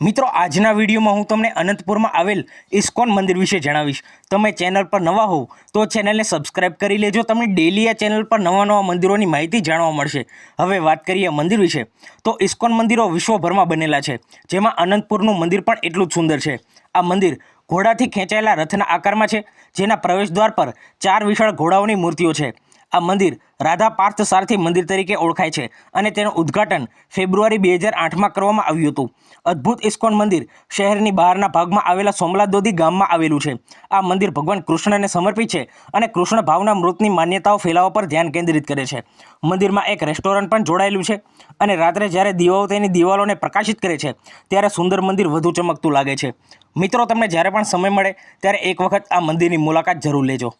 મિત્રો, આજના વિડીયોમાં હું તમને અનંતપુરમાં આવેલ ઇસ્કોન મંદિર વિશે જણાવીશ. તમે ચેનલ પર નવા હોવ તો ચેનલને સબસ્ક્રાઇબ કરી લેજો. તમને ડેલી આ ચેનલ પર નવા નવા મંદિરોની માહિતી જાણવા મળશે. હવે વાત કરીએ મંદિર વિશે. તો ઇસ્કોન મંદિરો વિશ્વભરમાં બનેલા છે. જેમાં અનંતપુરનું મંદિર પણ એટલું જ સુંદર છે. આ મંદિર ઘોડાથી ખેંચાયેલા રથના આકારમાં છે, જેના પ્રવેશદ્વાર પર ચાર વિશાળ ઘોડાઓની મૂર્તિઓ છે. આ મંદિર રાધા પાર્થ સારથી મંદિર તરીકે ઓળખાય છે અને તેનું ઉદ્ઘાટન ફેબ્રુઆરી બે હજાર આઠમાં કરવામાં આવ્યું હતું. અદ્ભુત ઇસ્કોન મંદિર શહેરની બહારના ભાગમાં આવેલા સોમલાદોદી ગામમાં આવેલું છે. આ મંદિર ભગવાન કૃષ્ણને સમર્પિત છે અને કૃષ્ણ ભાવના મૃતની માન્યતાઓ ફેલાવવા પર ધ્યાન કેન્દ્રિત કરે છે. મંદિરમાં એક રેસ્ટોરન્ટ પણ જોડાયેલું છે અને રાત્રે જ્યારે દીવાઓ તેની દિવાલોને પ્રકાશિત કરે છે, ત્યારે સુંદર મંદિર વધુ ચમકતું લાગે છે. મિત્રો, તમને જ્યારે પણ સમય મળે, ત્યારે એક વખત આ મંદિરની મુલાકાત જરૂર લેજો.